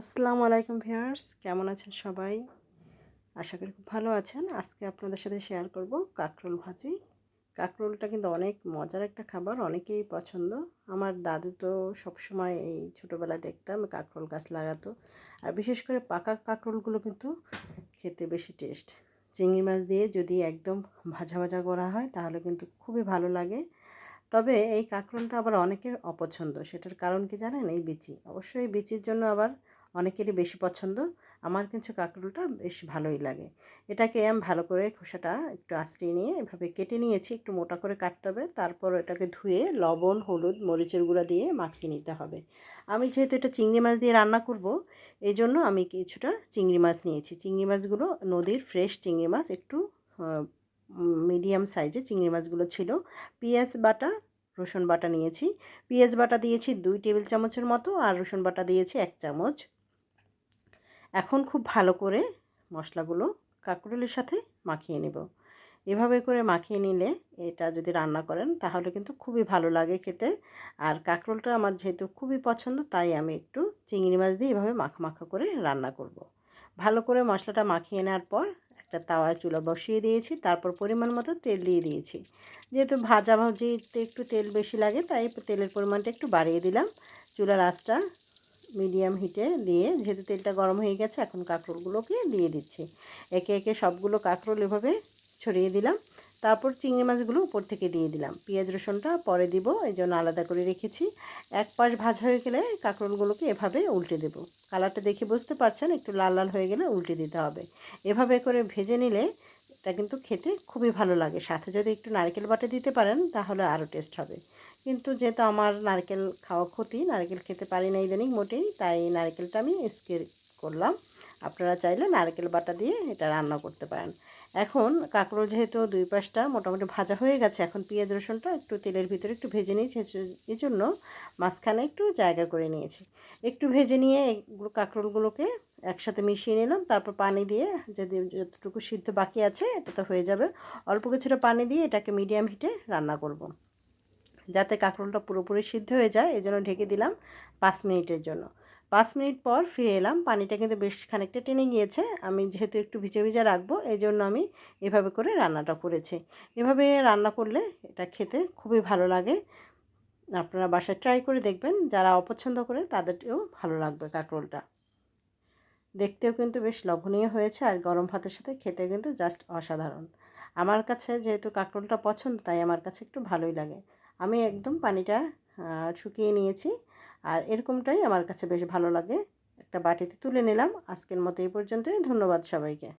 আসসালামু আলাইকুম ভিউয়ার্স, কেমন আছেন সবাই? আশা করি খুব ভালো আছেন। আজকে আপনাদের সাথে শেয়ার করব কাঁকরোল ভাজি। কাঁকরোলটা কিন্তু অনেক মজার একটা খাবার, অনেকেরই পছন্দ। আমার দাদু তো সবসময় এই ছোটোবেলায় দেখতাম কাঁকরোল গাছ লাগাতো। আর বিশেষ করে পাকা কাঁকরোলগুলো কিন্তু খেতে বেশি টেস্ট চিংড়ি মাছ দিয়ে যদি একদম ভাজা ভাজা করা হয়, তাহলে কিন্তু খুবই ভালো লাগে। তবে এই কাঁকরোলটা আবার অনেকের অপছন্দ। সেটার কারণ কি জানেন? এই বিচি। অবশ্যই বিচির জন্য আবার অনেকেরই বেশি পছন্দ। আমার কিন্তু কাঁকরোলটা বেশ ভালোই লাগে। এটাকে আমি ভালো করে খোসাটা একটু আঁচড়িয়ে নিয়ে এভাবে কেটে নিয়েছি। একটু মোটা করে কাটতে হবে। তারপর এটাকে ধুয়ে লবণ, হলুদ, মরিচের গুঁড়া দিয়ে মাখিয়ে নিতে হবে। আমি যেহেতু এটা চিংড়ি মাছ দিয়ে রান্না করব এই জন্য আমি কিছুটা চিংড়ি মাছ নিয়েছি। চিংড়ি মাছগুলো নদীর ফ্রেশ চিংড়ি মাছ, একটু মিডিয়াম সাইজে চিংড়ি মাছগুলো ছিল। পেঁয়াজ বাটা, রসুন বাটা নিয়েছি। পেঁয়াজ বাটা দিয়েছি দুই টেবিল চামচের মতো আর রসুন বাটা দিয়েছি এক চামচ। এখন খুব ভালো করে মশলাগুলো কাঁকরোলের সাথে মাখিয়ে নেব। এভাবে করে মাখিয়ে নিলে এটা যদি রান্না করেন তাহলে কিন্তু খুবই ভালো লাগে খেতে। আর কাঁকরোলটা আমার যেহেতু খুবই পছন্দ, তাই আমি একটু চিংড়ি মাছ দিয়ে এভাবে মাখা মাখা করে রান্না করব। ভালো করে মশলাটা মাখিয়ে নেওয়ার পর একটা তাওয়ায় চুলা বসিয়ে দিয়েছি, তারপর পরিমাণ মতো তেল দিয়ে দিয়েছি। যেহেতু ভাজা ভাজিতে একটু তেল বেশি লাগে, তাই তেলের পরিমাণটা একটু বাড়িয়ে দিলাম। চুলার আঁচটা মিডিয়াম হিটে দিয়ে যেহেতু তেলটা গরম হয়ে গেছে, এখন কাঁকরোলগুলোকে দিয়ে দিচ্ছি। একে একে সবগুলো কাঁকরোল এভাবে ছড়িয়ে দিলাম। তারপর চিংড়ি মাছগুলো উপর থেকে দিয়ে দিলাম। পেঁয়াজ রসুনটা পরে দিব, এই জন্য আলাদা করে রেখেছি। এক পাশ ভাজা হয়ে গেলে কাঁকরোলগুলোকে এভাবে উল্টে দেব। কালারটা দেখে বুঝতে পারছেন, একটু লাল লাল হয়ে গেলে উল্টে দিতে হবে। এভাবে করে ভেজে নিলে এটা কিন্তু খেতে খুবই ভালো লাগে। সাথে যদি একটু নারকেল বাটা দিতে পারেন, তাহলে আরও টেস্ট হবে। কিন্তু যেহেতু আমার নারকেল খাওয়া ক্ষতি, নারকেল খেতে পারি না ইদানিং মোটেই, তাই নারকেলটা আমি স্কের করলাম। আপনারা চাইলে নারকেল বাটা দিয়ে এটা রান্না করতে পারেন। এখন কাঁকড়ো যেহেতু দুই পাশটা মোটামুটি ভাজা হয়ে গেছে, এখন পেঁয়াজ রসুনটা একটু তেলের ভিতরে একটু ভেজে নিয়েছি এই জন্য মাঝখানে একটু জায়গা করে নিয়েছি। একটু ভেজে নিয়ে কাঁকরোলগুলোকে একসাথে মিশিয়ে নিলাম, তারপর পানি দিয়ে যদি যতটুকু সিদ্ধ বাকি আছে, এটা তো হয়ে যাবে। অল্প কিছুটা পানি দিয়ে এটাকে মিডিয়াম হিটে রান্না করব। যাতে কাঁকরোলটা পুরোপুরি সিদ্ধ হয়ে যায় এই জন্য ঢেকে দিলাম পাঁচ মিনিটের জন্য। পাঁচ মিনিট পর ফিরে এলাম, পানিটা কিন্তু বেশ খানিকটা টেনে গিয়েছে। আমি যেহেতু একটু ভিজে ভিজে রাখব এই জন্য আমি এভাবে করে রান্নাটা করেছি। এভাবে রান্না করলে এটা খেতে খুবই ভালো লাগে। আপনারা বাসায় ট্রাই করে দেখবেন, যারা অপছন্দ করে তাদেরকেও ভালো লাগবে কাঁকরোলটা। দেখতেও কিন্তু বেশ লবণীয় হয়েছে আর গরম ভাতের সাথে খেতে কিন্তু জাস্ট অসাধারণ। আমার কাছে যেহেতু কাঁকরোলটা পছন্দ, তাই আমার কাছে একটু ভালোই লাগে। আমি একদম পানিটা শুকিয়ে নিয়েছি। আর এরকমটাই আমার কাছে বেশ ভালো লাগে। একটা বাটিতে তুলে নিলাম। আজকের মতো এই পর্যন্তই। ধন্যবাদ সবাইকে।